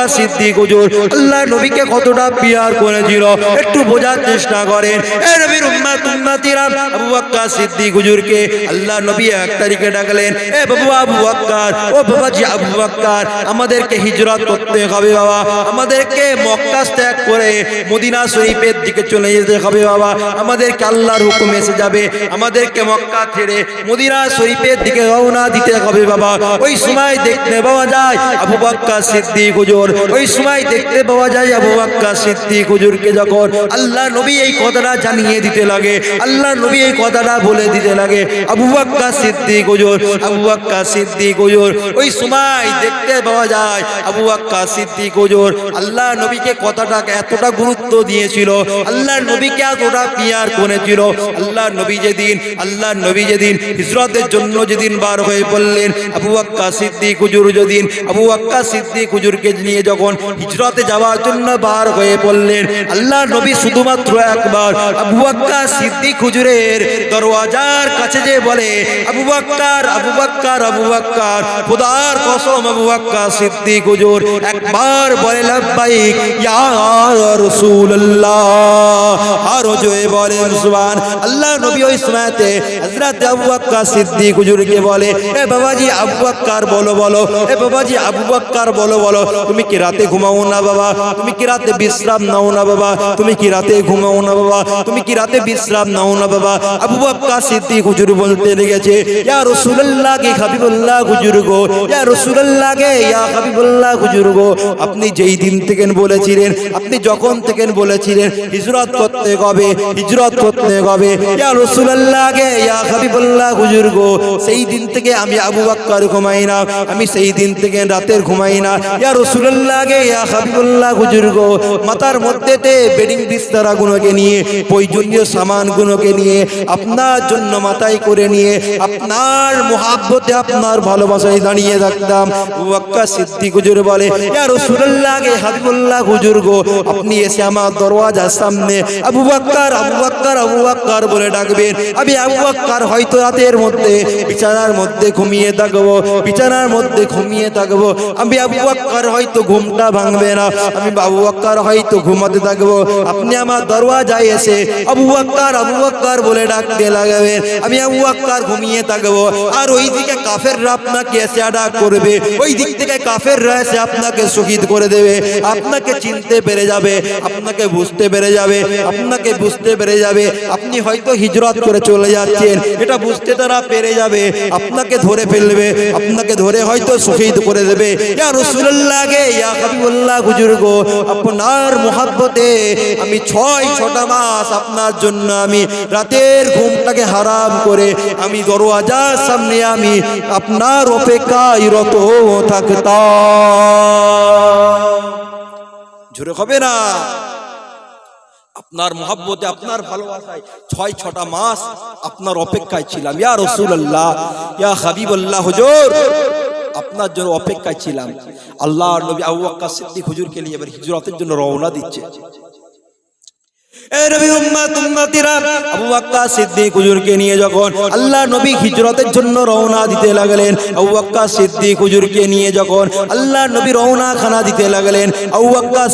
বক্কা সিদ্দিক হুজুর, আল্লাহ নবীকে কতটা পিয়ার করেছিল, একটু বোঝার চেষ্টা করেন। এ নবীর উম্মাত আবু বক্কা সিদ্দিক হুজুরকে আল্লাহ নবী এক তারিখে ডাকলেন, এ বাবু আবু ও বাবাজি আবু আমাদেরকে হিজরত করতে হবে বাবা, আমাদেরকে মক্কা ত্যাগ করে মদিনা শরীফের দিকে চলে যেতে হবে বাবা, আমাদেরকে আল্লাহর হুকুম এসে যাবে, আমাদেরকে মক্কা ছেড়ে মদিনা শরীফের দিকে রওনা দিতে হবে বাবা। ওই সময় দেখতে পাওয়া যায় আবু বাক্কা সিদ্দিক হুজুর ওই সময় দেখতে পাওয়া যায় আবু বাক্কা সিদ্দিক হুজুরকে যখন আল্লাহ নবী এই কথাটা জানিয়ে দিতে লাগে আল্লাহ নবী এই কথাটা বলে দিতে লাগে আবু বাক্কা সিদ্দিক হুজুর আবু বাক্কা সিদ্দিক হুজুর ওই সময় দেখতে পাওয়া যায় আবু বাক্কা সিদ্দিক হুজুর আল্লাহ নবীকে কথাটাকে এতটা গুরুত্ব দিয়েছিল আল্লাহ নবীকে এতটা পিয়ার করেছিল আল্লাহ নবী যেদিন আল্লাহ নবী যেদিন হিজরতের জন্য যেদিন বার হয়ে পড়লেন আবু আক্কা সিদ্দিক হুজুর যেদিন আবু আক্কা সিদ্দিক হুজুরকে নিয়ে যখন হিজরতে যাওয়ার জন্য বার হয়ে পড়লেন আল্লাহ নবী শুধুমাত্র একবার, আবু আক্কা সিদ্দিক হুজুরের দরওয়াজার কাছে যে বলে, আবু বাক্কার আবু বাক্কার আবু বাক্কার, খোদার কসম আবু আক্কা সিদ্দিক হুজুর, একবার বলে, লাব্বাইক ইয়া রাসূলুল্লাহ। আরও জোরে বলেন সুবহান আল্লাহ নবী ওই সময়তে হযরত আবু বকর সিদ্দিক হুজুরকে বলে, এ বাবাজি, আবু বকর বলো বলো, এ বাবাজি, আবু বকর বলো বলো, তুমি কি রাতে ঘুমাও না বাবা? তুমি কি রাতে বিশ্রাম নাও না বাবা? তুমি কি রাতে ঘুমাও না বাবা? তুমি কি রাতে বিশ্রাম নাও না বাবা? আবু বকর সিদ্দিক হুজুর বলতে লেগেছে, ইয়া রাসূলুল্লাহ কে হাবিবুল্লাহ হুজুর গো? ইয়া রাসূলুল্লাহ কে? ইয়া হাবিবুল্লাহ হুজুর গো? আপনি যেই দিন থেকে বলেছিলেন, আপনি যখন থেকে বলেছিলেন, হিজরত করতে হবে হিজরত করতে হবে ইয়া রাসূলুল্লাহ কে? ইয়া হাবিবুল্লাহ হুজুর গো? সেই দিন থেকে আমি আবু বকর ঘুমাই না, আমি সেই দিন থেকে রাতের ঘুমাই না। ইয়া রাসূলুল্লাহ ইয়া হাবিবুল্লাহ মধ্যেতে বেডিং নিয়ে, প্রয়োজনীয় নিয়ে, আপনার জন্য করে নিয়ে, আপনার আপনার ভালোবাসায় দাঁড়িয়ে থাকতাম। ওয়াক্কা বলে রাসূলুল্লাহ হাবিবুল্লাহ আপনি এসে আমার দরওয়াজার সামনে আবু আবু আবু বলে ডাকবেন। আমি আবু হয়তো রাতের মধ্যে, বিছানার মধ্যে ঘুমিয়ে থাকব, বিছানার মধ্যে ঘুমিয়ে থাকব। আমি আবু হয়তো ঘুমটা ভাঙবে না। আমি বাবু আক্কার হয়তো ঘুমাতে থাকব। আপনি আমার দরওয়াজায় এসে আবু আক্কার আবু আক্কার বলে ডাকতে লাগাবে। আমি আবু আক্কার ঘুমিয়ে থাকব। আর ওই দিকে কাফেররা আপনাকে এসে ডাক করবে। ওই দিক থেকে কাফেররা এসে আপনাকে শহীদ করে দেবে। আপনাকে চিনতে পেরে যাবে। আপনাকে বুঝতে পেরে যাবে। আপনাকে বুঝতে পেরে যাবে। আপনি হয়তো হিজরত করে চলে যাচ্ছেন। এটা বুঝতে তারা পেরে যাবে। আপনাকে ধরে ফেলবে। আপনাকে ধরে হয়তো শহীদ করে দেবে। ইয়া রাসূলুল্লাহ গে ইয়া হাবিবুল্লাহ হুজুর গো, আপনার মোহাব্বতে আমি ছয়, ছটা মাস আপনার জন্য আমি রাতের ঘুমটাকে হারাম করে আমি দরওয়াজার সামনে আমি আপনার অপেক্ষায় রত থাকতাম। জোরে হবে না? আপনার মহাব্বতে, আপনার ভালোবাসায় ছয়, ছটা মাস আপনার অপেক্ষায় ছিলাম। ইয়া রসুল্লাহ ইয়া হাবিবুল্লাহ হুজুর। আপনার জন্য অপেক্ষায় ছিলাম। আল্লাহ নবী আবু আক্কা সিদ্দিক হুজুরকে নিয়ে এবার হিজরতের জন্য রওনা দিচ্ছে। সিদ্দিক হুজুরকে নিয়ে যখন আল্লাহ নবী হিজরতের জন্য রওনা দিতে লাগলেন, আবু বকর নিয়ে যখন আল্লাহ নবী রওনা দিতে লাগলেন, আবু বকর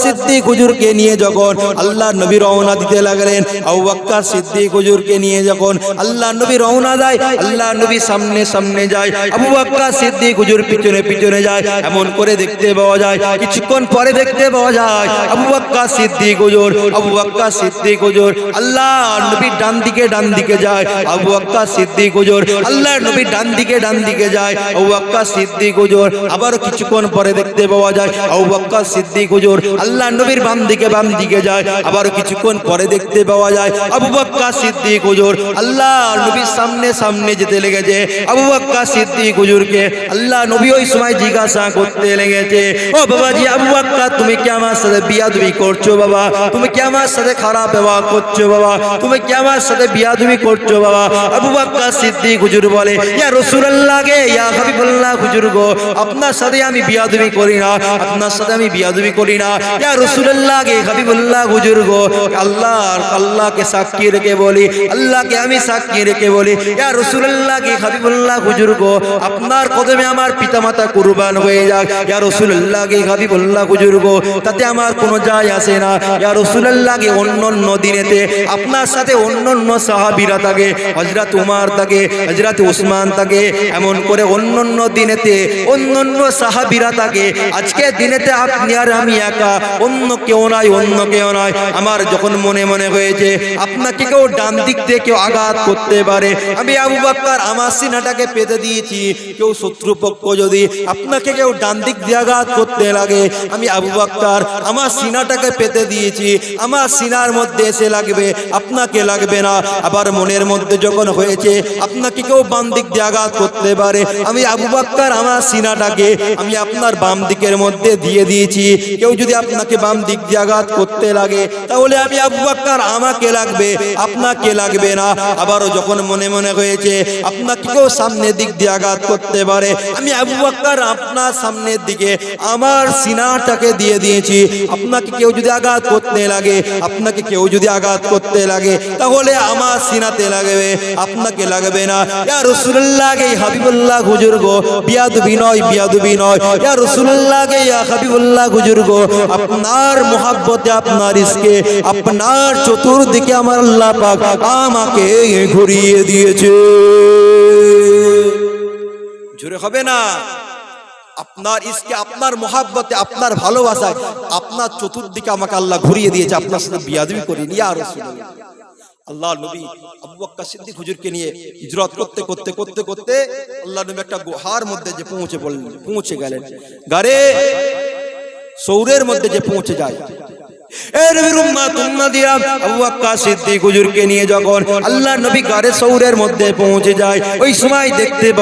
হুজুরকে নিয়ে যখন আল্লাহ নবী রওনা দিতে লাগলেন, আবু বকর নিয়ে যখন আল্লাহ নবী রওনা দেয়, আল্লাহ নবী সামনে সামনে যায়, আবু বকর সিদ্দিক হুজুর পিছনে পিছনে যায়, এমন করে দেখতে পাওয়া যায়, কিছুক্ষণ পরে দেখতে পাওয়া যায়, আবু বকর সিদ্দিক হুজুর, আবু বকর সিদ্দিক হুজুর। আল্লাহ, নবী ডান দিকে ডান দিকে যায়। আবু বকর সিদ্দিক হুজুর। আল্লাহ, নবী ডান দিকে ডান দিকে যায়। আবু বকর সিদ্দিক হুজুর। আবার কিছুক্ষণ পরে দেখতে পাওয়া যায়, আবু বকর সিদ্দিক হুজুর। আল্লাহ, নবীর বাম দিকে বাম দিকে যায়। আবার কিছুক্ষণ পরে দেখতে পাওয়া যায়, আবু বকর সিদ্দিক হুজুর। আল্লাহ, নবীর সামনে সামনে যেতে লেগেছে। আবু বকর সিদ্দিক হুজুরকে আল্লাহ, নবী ওই সময় জিজ্ঞাসা করতে লেগেছে, ও বাবাজি, আবু বকর তুমি কি আমার সাথে বিয়াদবি করছ বাবা? তুমি কি আমার সাথে খারাপ ব্যবহার করছ বাবা। তুমি কি আমার সাথে বিয়া তুমি করছ বাবা? আবু বাক্কা সিদ্দিক হুজুর বলে, ইয়া রাসূলুল্লাহ গে, ইয়া হাবিবুল্লাহ হুজুর গো, আপনার সাথে আমি বিয়া তুমি করি না, আপনার সাথে আমি বিয়া তুমি করি না। ইয়া রাসূলুল্লাহ গে, হাবিবুল্লাহ হুজুর গো আল্লাহ আল্লাহকে সাক্ষী রেখে বলি, আল্লাহকে আমি সাক্ষী রেখে বলি, ইয়া রাসূলুল্লাহ গে, হাবিবুল্লাহ হুজুর গো, আপনার কদমে আমার পিতামাতা কুরবান হয়ে যাক। ইয়া রাসূলুল্লাহ গে, হাবিবুল্লাহ হুজুর গো, তাতে আমার কোনো যায় আসে না। ইয়া রাসূলুল্লাহ গে অন্য অন্য দিনেতে আপনার সাথে অন্য অন্য সাহাবীরা থাকে, হযরত উমার থাকে, হযরত উসমান থাকে, এমন করে অন্য অন্য দিনেতে অন্য অন্য সাহাবীরা থাকে। আজকে দিনেতে আপনি আর আমি একা, অন্য কেউ নাই, অন্য কেউ নয় আমার যখন মনে মনে হয়েছে, আপনাকে কেউ ডান দিক দিয়ে কেউ আঘাত করতে পারে। আমি আবু বাক্কার আমার সিনাটাকে পেতে দিয়েছি। কেউ শত্রুপক্ষ যদি আপনাকে কেউ ডান দিক দিয়ে আঘাত করতে লাগে, আমি আবু বাক্কার আমার সিনাটাকে পেতে দিয়েছি। আমার সিনার মধ্যে এসে লাগবে, আপনাকে লাগবে না। আবার মনের মধ্যে যখন হয়েছে, আপনাকে কেউ বাম দিক দিয়ে আঘাত করতে পারে। আমি আবু বাক্কার, আমার সিনাটাকে আমি আপনার বাম দিকের মধ্যে দিয়ে দিয়েছি। কেউ যদি আপনাকে বাম দিক দিয়ে আঘাত করতে লাগে, তাহলে আমি আবু বাক্কার, আমাকে লাগবে, আপনাকে লাগবে না। আবারও যখন মনে মনে হয়েছে, আপনাকে কেউ সামনের দিক দিয়ে আঘাত করতে পারে, আমি আবু বাক্কার, আপনার সামনের দিকে আমার সিনাটাকে দিয়ে দিয়েছি। আপনাকে কেউ যদি আঘাত করতে লাগে, আপনাকে কেউ যদি আঘাত করতে লাগে, তাহলে আমার সিনাতে লাগবে, আপনাকে লাগবে না। ইয়া রাসূলুল্লাহ হাবিবুল্লাহ হুজুর গো, বিয়াদবি নয় বিয়াদবি নয়। ইয়া হাবিবুল্লাহ হুজুর গো, আপনার মোহাব্বতে, আপনার ইসকে আপনার চতুর্দিকে আমার আল্লাহ পাক আমাকে ঘুরিয়ে দিয়েছে। জোরে হবে না? আপনার ইসকে, আপনার মহাব্বতে, আপনার ভালোবাসায়, আপনার চতুর্দিকে আমাকে আল্লাহ ঘুরিয়ে দিয়েছে, আপনার সাথে বিয়াদবি করিনি আর আল্লাহ নবী আবু সিদ্দিক হুজুরকে নিয়ে হিজরত করতে করতে করতে করতে আল্লাহ নবী একটা গুহার মধ্যে যে পৌঁছে বললেন পৌঁছে গেলেন। গারে সৌরের মধ্যে যে পৌঁছে যায় দেখতে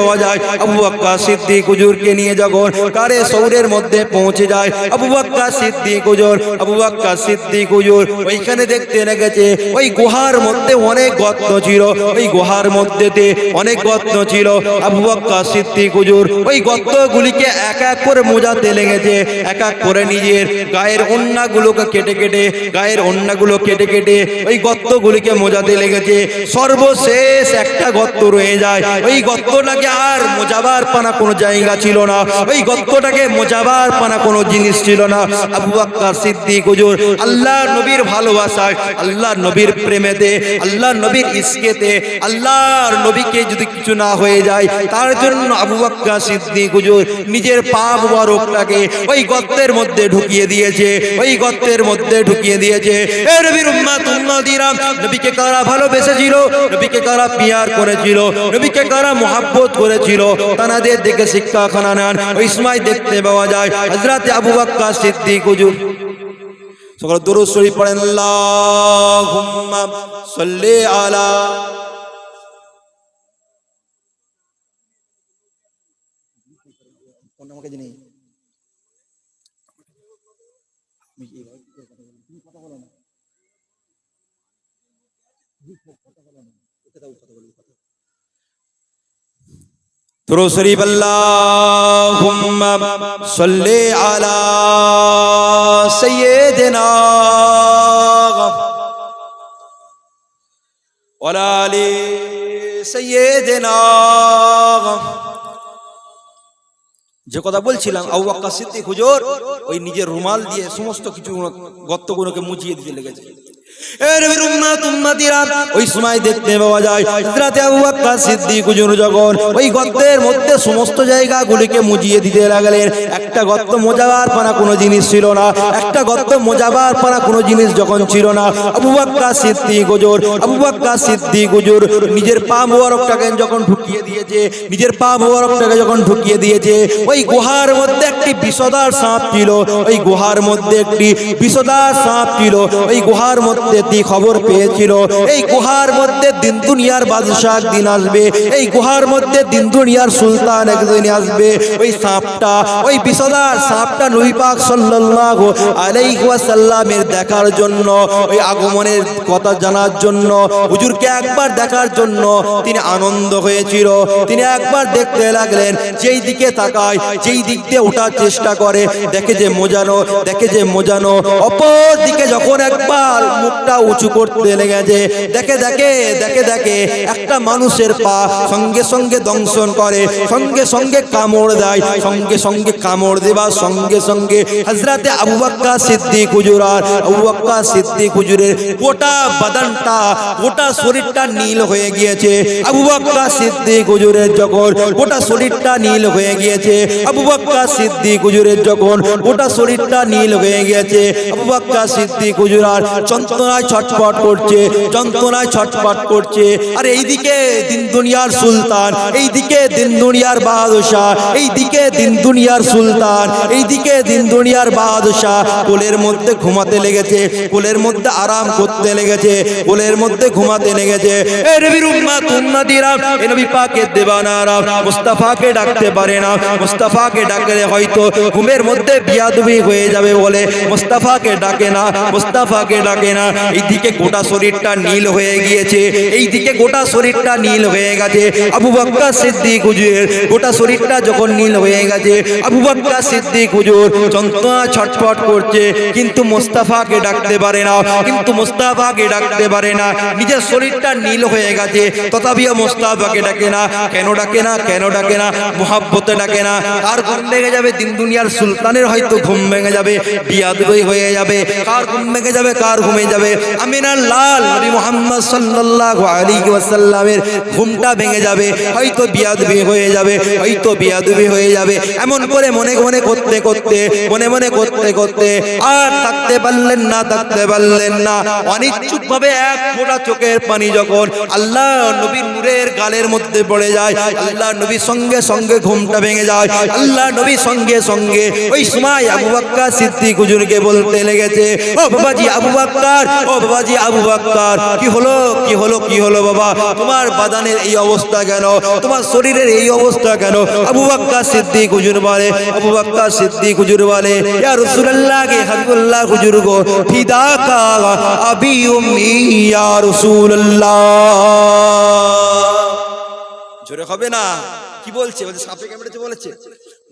ওই গুহার মধ্যে অনেক গর্ত ছিল, ওই গুহার মধ্যেতে অনেক গর্ত ছিল আবু বক্কর সিদ্দিক হুজুর, ওই গর্তগুলিকে এক এক করে মোজাতে লেগেছে, এক এক করে নিজের গায়ের অন্যগুলোকে কেটে কেটে গায়ের অন্যগুলো কেটে কেটে ওই গর্তগুলিকে মোজাতে লেগেছে। সর্বশেষ একটা গর্ত রয়ে যায়। ওই গর্তটাকে আর মোজাবার পানা কোনো জায়গা ছিল না। ওই গর্তটাকে মোজাবার পানা কোনো জিনিস ছিল না। আবু বাক্কার সিদ্দিক হুজুর, আল্লাহ নবীর ভালোবাসায়, আল্লাহ নবীর প্রেমেতে, আল্লাহ নবীর ইস্কেতে, আল্লাহর নবীকে যদি কিছু না হয়ে যায়, তার জন্য আবু বাক্কার সিদ্দিক হুজুর নিজের পা মুবারকটাকে ওই গর্তের মধ্যে ঢুকিয়ে দিয়েছে। ওই গর্তের মধ্যে ঢুকিয়ে দিয়েছে। নবীকে কারা ভালোবেসেছিল? নবীকে কারা পিয়ার করেছিল? নবীকে কারা মোহাব্বত করেছিল? তানাদের দেখে শিক্ষা খানা নেন। ওই দেখতে পাওয়া যায়, হযরত আবু বাক্কা সিদ্দিক হুজুর। সকল দরুদ শরীফ পড়েন, আল্লাহুম্মা সাল্লি আলা درود شریف اللهم صل على سيدنا وعلى ال سيدنا যে কথা বলছিলাম আবু বক্কর সিদ্দিক হুজুর ওই নিজের রুমাল দিয়ে সমস্ত কিছু গর্তগুলোকে মুছিয়ে দিতে লেগেছে নিজের পা মোবারকটাকে যখন ঢুকিয়ে দিয়েছে, নিজের পা মোবারকটাকে যখন ঢুকিয়ে দিয়েছে, ওই গুহার মধ্যে একটি বিষদার সাপ ছিল, ওই গুহার মধ্যে একটি বিষদার সাপ ছিল, ওই গুহার মধ্যে দি খবর পেয়েছিল। এই গুহার মধ্যে দিন দুনিয়ার বাদশাহ একদিন আসবে। এই গুহার মধ্যে দিন দুনিয়ার সুলতান একদিন আসবে। ওই সাপটা, ওই বিষদার সাপটা নবী পাক সাল্লাল্লাহু আলাইহি ওয়াসাল্লামের দেখার জন্য, ওই আগমনের কথা জানার জন্য, হুজুরকে একবার দেখার জন্য তিনি আনন্দ হয়েছিল। তিনি একবার দেখতে লাগলেন, যেই দিকে তাকায়, যেই দিক দিয়ে ওঠার চেষ্টা করে, দেখে যে মোজানো, দেখে যে মোজানো। অপর দিকে যখন একবার মুখটা উঁচু করতে লেগেছে। দেখে দেখে দেখে দেখে একটা মানুষের পা সঙ্গে সঙ্গে দংশন করে, সঙ্গে সঙ্গে কামড় দেয়, সঙ্গে সঙ্গে কামড় দেবার, সঙ্গে সঙ্গে হজরতে আবু বাক্কা সিদ্দিক হুজুর আর আবু বাক্কা সিদ্দিক হুজুরের গোটা বাদানটা, গোটা শরীরটা নীল হয়ে গিয়েছে। আবু বাক্কা সিদ্দিক হুজুরের যখন গোটা শরীরটা নীল হয়ে গিয়েছে, আবু বাক্কা সিদ্দিক হুজুরের যখন গোটা শরীরটা নীল হয়ে গিয়েছে, আবু বাক্কা সিদ্দিক হুজুর আর যন্ত্রণায় ছটফট করছে, যন্ত্রণায় ছটপট করছে। আর এইদিকে দিন দুনিয়ার সুলতান, এইদিকে দিন দুনিয়ার বাদশাহ এইদিকে দিন দুনিয়ার সুলতান, এইদিকে দিন দুনিয়ার বাদশাহ কোলের মধ্যে ঘুমাতে লেগেছে, কোলের মধ্যে আরাম করতে লেগেছে, কোলের মধ্যে ঘুমাতে লেগেছে। এ এ নবী দেবানারা মুস্তাফাকে ডাকতে পারে না, মুস্তাফাকে ডাকলে হয়তো ঘুমের মধ্যে বিয়াদবি হয়ে যাবে বলে, মুস্তাফাকে ডাকে না, মুস্তাফাকে ডাকে না। এইদিকে গোটা শরীরটা নীল হয়ে গিয়েছে, এইদিকে গোটা শরীরটা নীল হয়ে গেছে। আবু বাক্কা সিদ্দিক হুজুরের গোটা শরীরটা যখন নীল হয়ে গেছে, আবু বাক্কা সিদ্দিক হুজুর যন্ত্রণা ছটফট করছে, কিন্তু মোস্তাফাকে ডাকতে পারে না, কিন্তু মোস্তাফাকে ডাকতে পারে না। নিজের শরীরটা নীল হয়ে গেছে, তথাপিও মোস্তাফাকে ডাকে না, কেন ডাকে না, কেন ডাকে না, মোহাব্বতে ডাকে না। কার ঘুম ভেঙে যাবে দিন দুনিয়ার সুলতানের হয়তো ঘুম ভেঙে যাবে, বিয়াদবই হয়ে যাবে। কার ঘুম ভেঙে যাবে, কার ঘুমে যাবে? আমিনার লাল নবী মোহাম্মদ সাল্লাল্লাহু আলাইহি ওয়াসাল্লামের ঘুমটা ভেঙে যাবে, হয়তো বিয়াদবি হয়ে যাবে, হয়তো বিয়াদবি হয়ে যাবে। এমন করে মনে মনে করতে করতে, মনে মনে করতে করতে আর থাকতে পারলেন না, থাকতে পারলেন না। অনিচ্ছুক ভাবে এক ফোঁটা চোখের পানি যখন আল্লাহ নবীর নূরের গালের মধ্যে পড়ে যায়, আল্লাহ নবীর সঙ্গে সঙ্গে ঘুমটা ভেঙে যায়, আল্লাহ নবীর সঙ্গে সঙ্গে ওই সময় আবু বাক্কা সিদ্দিক হুজুরকে বলতে লেগেছে, ও বাবাজি, আবু বাক্কার ও বাবাজি আবু বাক্কার, কি হলো? কি হলো? কি হলো বাবা? তোমার বাদানের এই অবস্থা কেন? তোমার শরীরের এই অবস্থা কেন? আবু বাক্কা সিদ্দিক হুজুর বলে, আবু বাক্কা সিদ্দিক হুজুর বলে, ইয়া রাসূলুল্লাহ কে হাবিবুল্লাহ হুজুর গো, ফিদা কা আবি উম্মি, ইয়া রাসূলুল্লাহ। জোরে হবে না? কি বলছে? বলছে, সাপে কামড়েছে বলেছে।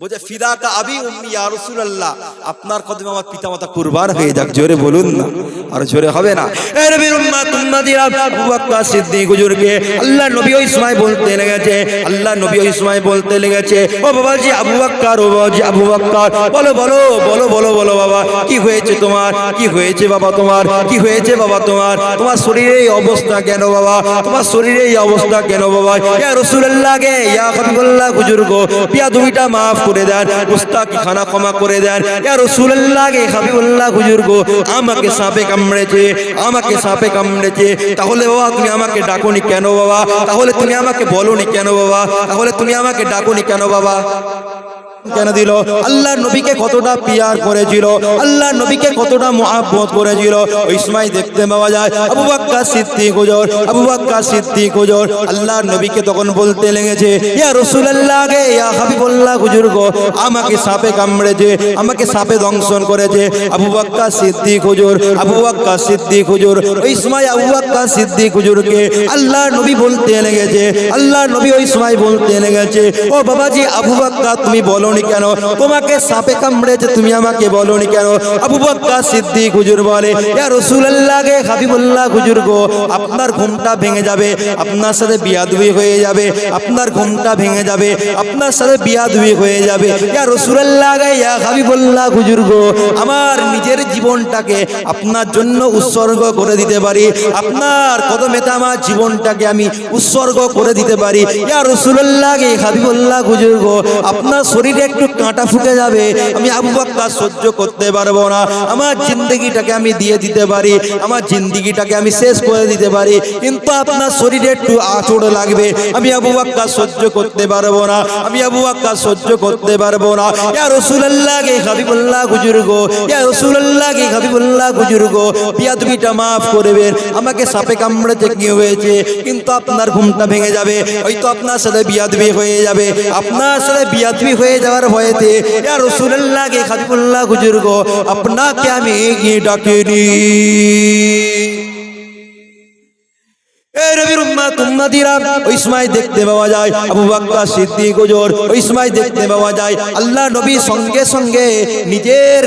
বলছে, ফিদাকা আবি উম্মি ইয়া রাসূলুল্লাহ। আপনার কদমে আমার পিতামাতা কুরবান হয়ে যাক, জোরে বলুন না। আর জোরে হবে না। এ উম্মত উম্মতিরা আবু বকর সিদ্দিক হুজুরকে আল্লাহ নবী ওই সময় বলতে লেগেছে আল্লাহ নবী ওই সময় বলতে লেগেছে, ও বাবাজি আবু বকর, ও বাবাজি আবু বকর, বলো বলো বলো বলো বলো, বাবা, কি হয়েছে তোমার? কি হয়েছে বাবা তোমার? কি হয়েছে বাবা তোমার? তোমার শরীরে এই অবস্থা কেন বাবা? তোমার শরীরে এই অবস্থা কেন বাবা? ইয়া রাসূলুল্লাহ কে ইয়া হাবিবুল্লাহ হুজুর পিয়া দুইটা maaf করে দেন মুস্তাকি খানা ক্ষমা করে দেন। ইয়া রাসূলুল্লাহ কে হাবিবুল্লাহ হুজুর গো, আমাকে সাপে কামড়েছে, আমাকে সাপে কামড়েছে। তাহলে বাবা, তুমি আমাকে ডাকোনি কেন বাবা? তাহলে তুমি আমাকে বলোনি কেন বাবা? তাহলে তুমি আমাকে ডাকোনি কেন বাবা? কেন দিল? আল্লাহ নবীকে কতটা পিয়ার করেছিল আল্লাহ নবীকে কতটা মহাব্বত করেছিল, ওই সময় দেখতে পাওয়া যায়, আবু বাক্কা সিদ্দিক হুজুর, আবু বাক্কা সিদ্দিক হুজুর আল্লাহ নবীকে তখন বলতে লেগেছে, ইয়া রাসূলুল্লাহ গে, ইয়া হাবিবুল্লাহ হুজুর গো, আমাকে সাপে কামড়েছে, আমাকে সাপে দংশন করেছে, আবু বাক্কা সিদ্দিক হুজুর, আবু বাক্কা সিদ্দিক হুজুর, ওই সময় আবু বাক্কা সিদ্দিক হুজুরকে আল্লাহ নবী বলতে লেগেছে আল্লাহ নবী ওই সময় বলতে লেগেছে, ও বাবাজি, আবু বাক্কা তুমি বলনি কেন? তোমাকে সাপে কামড়েছে, তুমি আমাকে বলনি কেন? আবু বাক্কা সিদ্দিক হুজুর বলে, ইয়া রাসূলুল্লাহ গে হাবিবুল্লাহ হুজুর গো, আপনার ঘুমটা ভেঙে যাবে, আপনার সাথে বিয়াদবি হয়ে যাবে, আপনার ঘুমটা ভেঙে যাবে, আপনার সাথে বিয়াদবি হয়ে যাবে। ইয়া রাসূলুল্লাহ গে ইয়া হাবিবুল্লাহ হুজুর গো, আমার নিজের জীবনটাকে আপনার জন্য উৎসর্গ করে দিতে পারি, আপনার কদমেতে আমার জীবনটাকে আমি উৎসর্গ করে দিতে পারি। ইয়া রাসূলুল্লাহ গে হাবিবুল্লাহ হুজুর গো, আপনার শরীরে একটু কাঁটা ফুকে যাবে, আমি আবু বাক্কা সহ্য করতে পারব না। আমার জিন্দগিটাকে আমি দিয়ে দিতে পারি, আমার জিন্দগিটাকে আমি শেষ করে দিতে পারি, কিন্তু আপনার শরীরে একটু আচড় লাগবে, আমি আবু বাক্কা সহ্য করতে পারব না, আমি আবু বাক্কা সহ্য করতে পারব না। ইয়া রাসূলুল্লাহ কে হাবিবুল্লাহ বুজুর্গ ইয়া রাসূলুল্লাহ কে হাবিবুল্লাহ বুজুর্গ বিয়াদবিটা মাফ করবেন, আমাকে সাপে কামড়েছে কি হয়েছে, কিন্তু আপনার ঘুমটা ভেঙে যাবে হয়তো আপনার সাথে বিয়াদবি হয়ে যাবে, আপনার সাথে বিয়াদবি হয়ে যাওয়ার ভয়েতে ইয়া রাসূলুল্লাহ কে হাবিবুল্লাহ বুজুর্গ আপনাকে আমি ডাকিনি? দেখতে পাওয়া যায়। আল্লাহ সঙ্গে সঙ্গে নিজের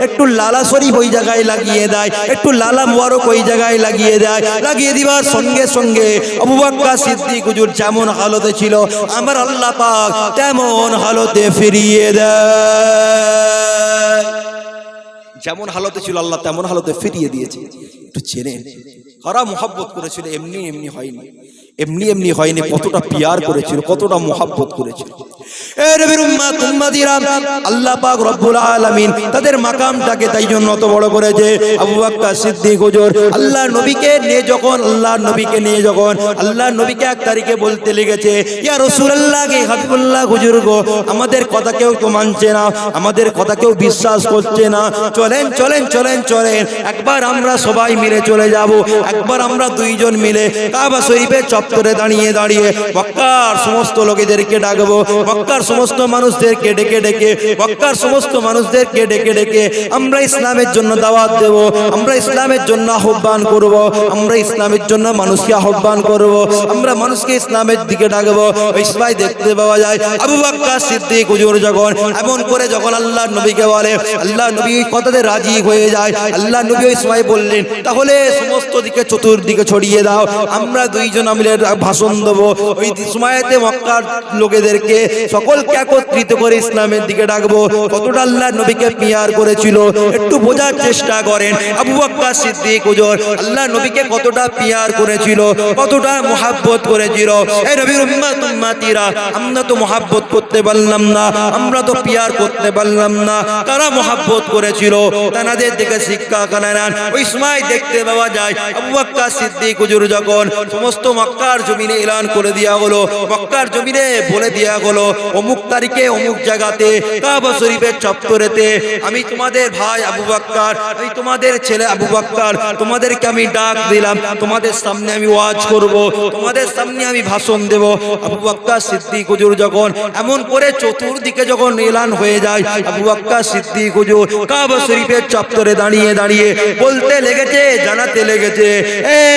একটু লালা ওই জায়গায় লাগিয়ে দেয়। একটু লালা ওই জায়গায় লাগিয়ে দেয়। লাগিয়ে দিবার সঙ্গে সঙ্গে আবু সিদ্দিক হুজুর যেমন হালতে ছিল, আমার আল্লাহ পাক তেমন হালতে ফিরিয়ে দেয়। যেমন হালতে ছিল আল্লাহ, তেমন হালতে ফিরিয়ে দিয়েছে। একটু চেনে কারা মোহাব্বত করেছিল? এমনি এমনি হয়নি। এমনি এমনি হয়নি, কতটা পিয়ার করেছিল, কতটা মোহাব্বত করেছিল। আমাদের কথা কেউ তো মানছে না, আমাদের কথা কেউ বিশ্বাস করছে না। চলেন চলেন চলেন চলেন, একবার আমরা সবাই মিলে চলে যাব, একবার আমরা দুইজন মিলে কাবা শরীফের চত্বরে দাঁড়িয়ে দাঁড়িয়ে মক্কার সমস্ত লোকেদেরকে ডাকবো মক্কার সমস্ত মানুষদেরকে ডেকে ডেকে, মক্কার সমস্ত মানুষদেরকে ডেকে ডেকে আমরা ইসলামের জন্য দাওয়াত দেব, আমরা ইসলামের জন্য আহ্বান করব, আমরা ইসলামের জন্য মানুষকে আহ্বান করব, আমরা মানুষকে ইসলামের দিকে ডাকবো। ওই সময় দেখতে পাওয়া যায়, আবু বাক্কা সিদ্দিক হুজুর যখন, এমন করে যখন আল্লাহ নবীকে বলে, আল্লাহ নবী কথাতে রাজি হয়ে যায় আল্লাহ নবী ওই সময় বললেন, তাহলে সমস্ত দিকে চতুর্দিকে ছড়িয়ে দাও, আমরা দুইজন মিলে ভাষণ দেবো। ওই সময়তে মক্কার লোকেদেরকে সকলকে একত্রিত করে ইসলামের দিকে ডাকবো। কতটা আল্লাহ নবীকে পিয়ার করেছিল, একটু বোঝার চেষ্টা করেন। আবু বাক্কা সিদ্দিক হুজুর, আল্লাহ নবীকে কতটা পিয়ার করেছিল, কতটা মোহাব্বত করেছিল। এই নবীর উম্মাত উম্মাতিরা, আমরা তো মোহাব্বত করতে পারলাম না, আমরা তো পিয়ার করতে পারলাম না। তারা মোহাব্বত করেছিল? তাদের দিকে শিক্ষা কানা নেন। ওই সময় দেখতে পাওয়া যায়, আবু বাক্কা সিদ্দিক হুজুর যখন সমস্ত মক্কার জমিনে এলান করে দেওয়া হলো, মক্কার জমিনে বলে দেওয়া হলো অমুক তারিখে, অমুক জায়গাতে, কাবা শরীফের চত্বরেতে, আমি তোমাদের ভাই আবু বাক্কার, আমি তোমাদের ছেলে আবু বাক্কার, তোমাদেরকে আমি ডাক দিলাম, তোমাদের সামনে আমি ওয়াজ করব, তোমাদের সামনে আমি ভাষণ দেব। আবু বাক্কা সিদ্দিক হুজুর যখন এমন করে চতুর্দিকে যখন এলান হয়ে যায়, আবু বাক্কা সিদ্দিক হুজুর কাবা শরীফের চত্বরে দাঁড়িয়ে দাঁড়িয়ে বলতে লেগেছে, জানাতে লেগেছে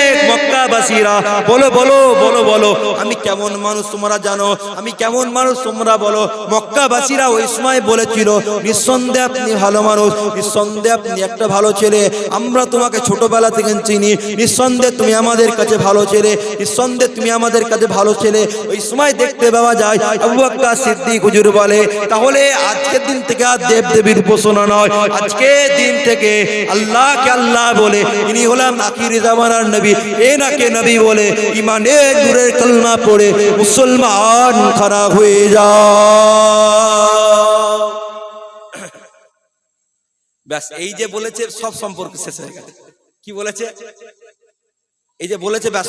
এক মক্কাবাসীরা, বলো বলো বলো বলো, আমি কেমন মানুষ তোমরা জানো? আমি কেমন মানুষ তোমরা বলো, মক্কাবাসীরা ওই সময় বলেছিল, নিঃসন্দেহে আপনি ভালো মানুষ, নিঃসন্দেহে আপনি একটা ভালো ছেলে। আমরা তোমাকে ছোটবেলা থেকে চিনি। নিঃসন্দেহে তুমি আমাদের কাছে ভালো ছেলে। নিঃসন্দেহে তুমি আমাদের কাছে ভালো ছেলে। ওই সময় দেখতে পাওয়া যায়, আবু বকর সিদ্দিক হুজুর বলে, তাহলে আজকের দিন থেকে আর দেব দেবীর উপাসনা নয়। আজকে দিন থেকে আল্লাহকে আল্লাহ বলে, ইনি হলাম আখির জামানার নবী। এ নাকে নবী বলে ইমানে নূরের কলমা পড়ে মুসলমান খারাপ হয়ে ব্যাস, এই যে বলেছে, সব সম্পর্ক শেষ হয়ে গেছে কি বলেছে? এই যে বলেছে, ব্যাস,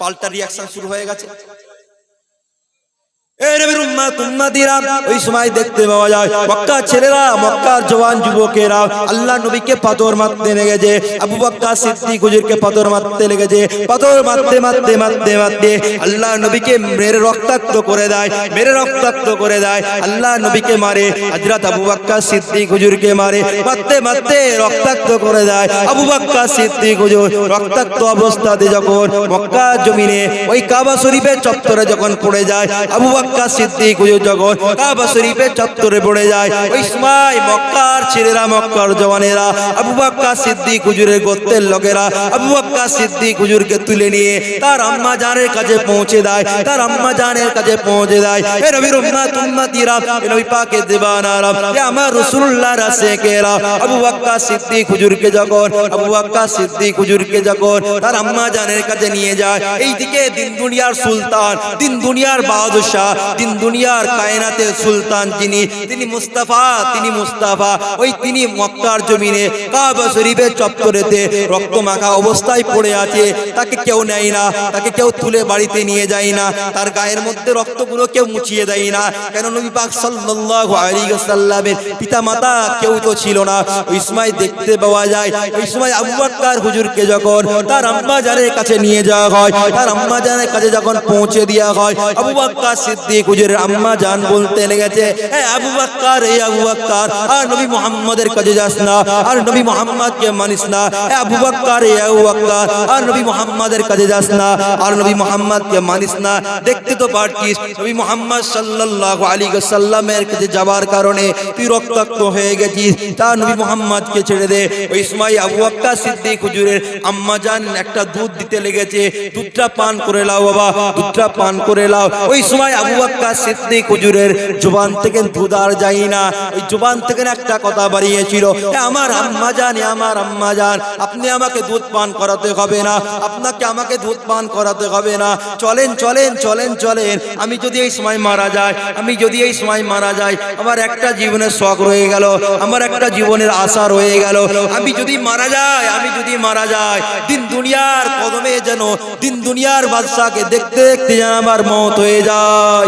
পাল্টা রিয়াকশন শুরু হয়ে গেছে এই নবীর উম্মাত উম্মাতিরা আল্লাহ নবীকে মেরে রক্তাক্ত করে দেয়, মেরে রক্তাক্ত করে দেয়, আল্লাহ নবীকে মারে, হযরত আবু মারে, মারতে মারতে রক্তাক্ত করে দেয়, আবু রক্তাক্ত অবস্থাতে যখন মক্কা জমিনে ওই কাবা শরীফের চত্বরে যখন পড়ে যায়, আবু বকর সিদ্দিক হুজুর যখন কাবা শরীফের চত্বরে পড়ে যায়, ওই সময় মক্কার ছেলেরা, মক্কার জওয়ানেরা, আবু বকর সিদ্দিক হুজুরের গোত্রের লোকেরা আবু বকর সিদ্দিক হুজুরকে তুলে নিয়ে তার আম্মা জানের কাছে পৌঁছে দেয়, তার আম্মা জানের কাছে পৌঁছে দেয়, এ নবীর উম্মত, উম্মতিরা, এ নবী পাকে দেবানারা এ আমার রাসূলুল্লাহ রাসেকেরা আবু বকর সিদ্দিক হুজুরকে যখন, আবু বকর সিদ্দিক হুজুরকে যখন তার আম্মা জানের কাছে নিয়ে যায়, এইদিকে দিন দুনিয়ার সুলতান, দিন দুনিয়ার বাদশাহ দিন দুনিয়ার কায়নাতের সুলতান যিনি, তিনি মুস্তাফা তিনি মুস্তাফা। ওই তিনি মক্কার জমিনে কাবা শরীফের চত্বরেতে রক্ত মাখা অবস্থায় পড়ে আছে। তাকে কেউ নেয় না, তাকে কেউ তুলে বাড়িতে নিয়ে যায় না। তার গায়ের মধ্যে রক্তগুলো কেউ মুছিয়ে দেয় না। কেন নবী পাক সাল্লাল্লাহু আলাইহি ওয়াসাল্লামের পিতামাতা কেউ তো ছিল না। ওই সময় দেখতে পাওয়া যায়, ওই সময় আবু বকর হুজুরকে যখন তার আম্মা জানের কাছে নিয়ে যাওয়া হয়, তার আম্মা জানের কাছে যখন পৌঁছে দেওয়া হয়, আবু বকর সিদ্দিক দেখতে তো পারছিস নবী মুহাম্মদ সাল্লাল্লাহু আলাইহি ওয়াসাল্লামের কাছে যাবার কারণে তুই রক্তাক্ত হয়ে গেছিস। তা নবী মুহাম্মদকে ছেড়ে দে। ওই আবু বকর সিদ্দিক হুজুরের আম্মা জান একটা দুধ দিতে লেগেছে, দুধটা পান করে লাও বাবা, দুধটা পান করে লাও। ওই সময় আবু বকর সিদ্দিক হুজুরের জবান থেকে দুধ আর যাই না। ওই জবান থেকে একটা কথা বাড়িয়েছিল, "এ আমার আম্মা জান আমার আম্মা জান, আপনি আমাকে দুধ পান করাতে হবে না, আপনাকে আমাকে দুধ পান করাতে হবে না। চলেন চলেন চলেন চলেন, আমি যদি এই সময় মারা যাই, আমি যদি এই সময় মারা যাই, আমার একটা জীবনের শখ রয়ে গেল, আমার একটা জীবনের আশা রয়ে গেল। আমি যদি মারা যাই, আমি যদি মারা যাই, দিন দুনিয়ার কদমে যেন, দিন দুনিয়ার বাদশাকে দেখতে দেখতে যেন আমার মত হয়ে যায়।